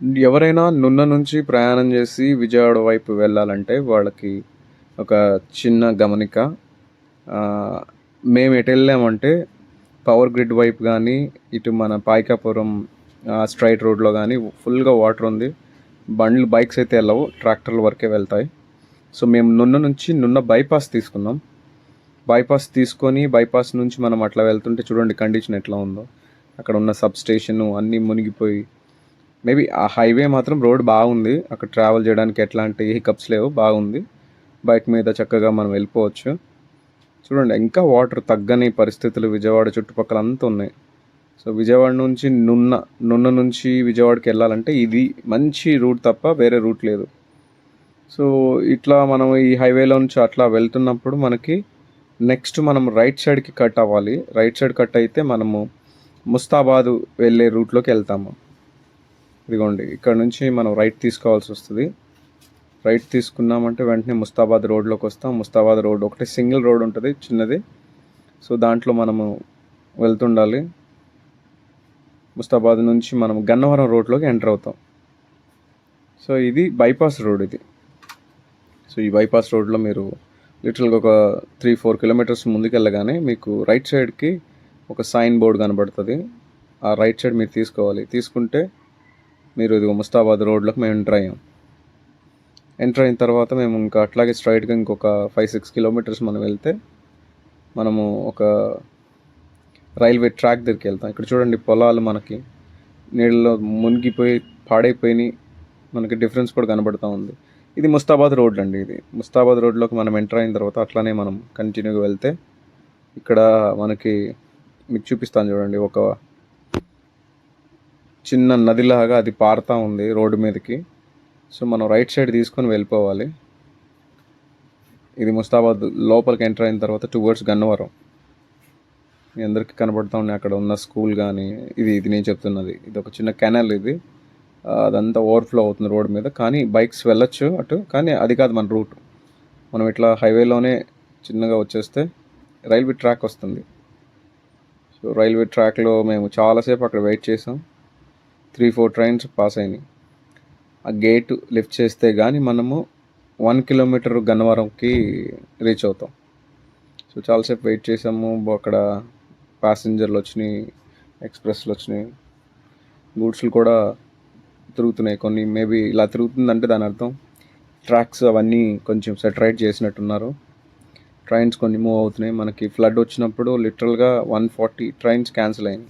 ఎవరైనా నున్న నుంచి ప్రయాణం చేసి విజయవాడ వైపు వెళ్ళాలంటే వాళ్ళకి ఒక చిన్న గమనిక మేము ఎటు వెళ్ళామంటే పవర్ గ్రిడ్ వైపు కానీ ఇటు మన పాయికాపురం స్ట్రైట్ రోడ్లో కానీ ఫుల్గా వాటర్ ఉంది. బండ్లు బైక్స్ అయితే వెళ్ళవు ట్రాక్టర్ల వరకే వెళ్తాయి. సో మేము నున్న నుంచి నున్న బైపాస్ తీసుకున్నాం. బైపాస్ తీసుకొని బైపాస్ నుంచి మనం అట్లా వెళ్తుంటే చూడండి కండిషన్ ఎట్లా ఉందో. అక్కడ ఉన్న సబ్ స్టేషను అన్నీ మునిగిపోయి మేబీ ఆ హైవే మాత్రం రోడ్ బాగుంది. అక్కడ ట్రావెల్ చేయడానికి ఎట్లాంటి హికప్స్ లేవు బాగుంది. బైక్ మీద చక్కగా మనం వెళ్ళిపోవచ్చు. చూడండి ఇంకా వాటర్ తగ్గని పరిస్థితులు విజయవాడ చుట్టుపక్కల అంతా ఉన్నాయి. సో విజయవాడ నుంచి నున్న నున్న నుంచి విజయవాడకి వెళ్ళాలంటే ఇది మంచి రూట్ తప్ప వేరే రూట్ లేదు. సో ఇట్లా మనం ఈ హైవేలో నుంచి అట్లా వెళ్తున్నప్పుడు మనకి నెక్స్ట్ మనం రైట్ సైడ్కి కట్ అవ్వాలి. రైట్ సైడ్ కట్ అయితే మనము ముస్తాబాద్ వెళ్ళే రూట్లోకి వెళ్తాము. ఇదిగోండి ఇక్కడ నుంచి మనం రైట్ తీసుకోవాల్సి వస్తుంది. రైట్ తీసుకున్నామంటే వెంటనే ముస్తాబాద్ రోడ్లోకి వస్తాం. ముస్తాబాద్ రోడ్ ఒకటి సింగిల్ రోడ్ ఉంటుంది చిన్నది. సో దాంట్లో మనము వెళ్తుండాలి. ముస్తాబాద్ నుంచి మనం గన్నవరం రోడ్లోకి ఎంటర్ అవుతాం. సో ఇది బైపాస్ రోడ్ ఇది. సో ఈ బైపాస్ రోడ్లో మీరు లిటరల్గా ఒక త్రీ ఫోర్ కిలోమీటర్స్ ముందుకెళ్ళగానే మీకు రైట్ సైడ్కి ఒక సైన్ బోర్డ్ కనబడుతుంది. ఆ రైట్ సైడ్ మీరు తీసుకోవాలి. తీసుకుంటే మీరు ఇది ముస్తాబాద్ రోడ్లోకి మేము ఎంటర్ అయ్యాం. ఎంటర్ అయిన తర్వాత మేము ఇంకా అట్లాగే స్ట్రైట్గా ఇంకొక ఫైవ్ సిక్స్ కిలోమీటర్స్ మనం వెళ్తే మనము ఒక రైల్వే ట్రాక్ దగ్గరికి వెళ్తాం. ఇక్కడ చూడండి పొలాలు మనకి నీళ్ళలో మునిగిపోయి పాడైపోయినాయి మనకి డిఫరెన్స్ కూడా కనబడుతూ ఉంది. ఇది ముస్తాబాద్ రోడ్ అండి ఇది. ముస్తాబాద్ రోడ్లోకి మనం ఎంటర్ అయిన తర్వాత అట్లానే మనం కంటిన్యూగా వెళ్తే ఇక్కడ మనకి మీకు చూపిస్తాను చూడండి ఒక చిన్న నదిలాగా అది పారుతూ ఉంది రోడ్డు మీదకి. సో మనం రైట్ సైడ్ తీసుకొని వెళ్ళిపోవాలి. ఇది ముస్తాబాద్ లోపలికి ఎంటర్ అయిన తర్వాత టువర్డ్స్ గన్నవరం. మీ అందరికీ కనబడుతూ ఉన్నాయి. అక్కడ ఉన్న స్కూల్ కానీ ఇది ఇది నేను చెప్తున్నది. ఇది ఒక చిన్న కెనాల్ ఇది. అదంతా ఓవర్ఫ్లో అవుతుంది రోడ్ మీద. కానీ బైక్స్ వెళ్ళొచ్చు అటు. కానీ అది కాదు మన రూట్. మనం ఇట్లా హైవేలోనే చిన్నగా వచ్చేస్తే రైల్వే ట్రాక్ వస్తుంది. సో రైల్వే ట్రాక్లో మేము చాలాసేపు అక్కడ వెయిట్ చేసాం. త్రీ ఫోర్ ట్రైన్స్ పాస్ అయినాయి. ఆ గేట్ లిఫ్ట్ చేస్తే కానీ మనము వన్ కిలోమీటర్ గన్నవరంకి రీచ్ అవుతాం. సో చాలాసేపు వెయిట్ చేసాము. అక్కడ ప్యాసింజర్లు వచ్చినాయి ఎక్స్ప్రెస్లు వచ్చినాయి. గూడ్స్లు కూడా తిరుగుతున్నాయి కొన్ని. మేబీ ఇలా తిరుగుతుందంటే దాని అర్థం. ట్రాక్స్ అవన్నీ కొంచెం సెటరైట్ చేసినట్టున్నారు. ట్రైన్స్ కొన్ని మూవ్ అవుతున్నాయి. మనకి ఫ్లడ్ వచ్చినప్పుడు లిటరల్గా వన్ ఫార్టీ ట్రైన్స్ క్యాన్సిల్ అయినాయి.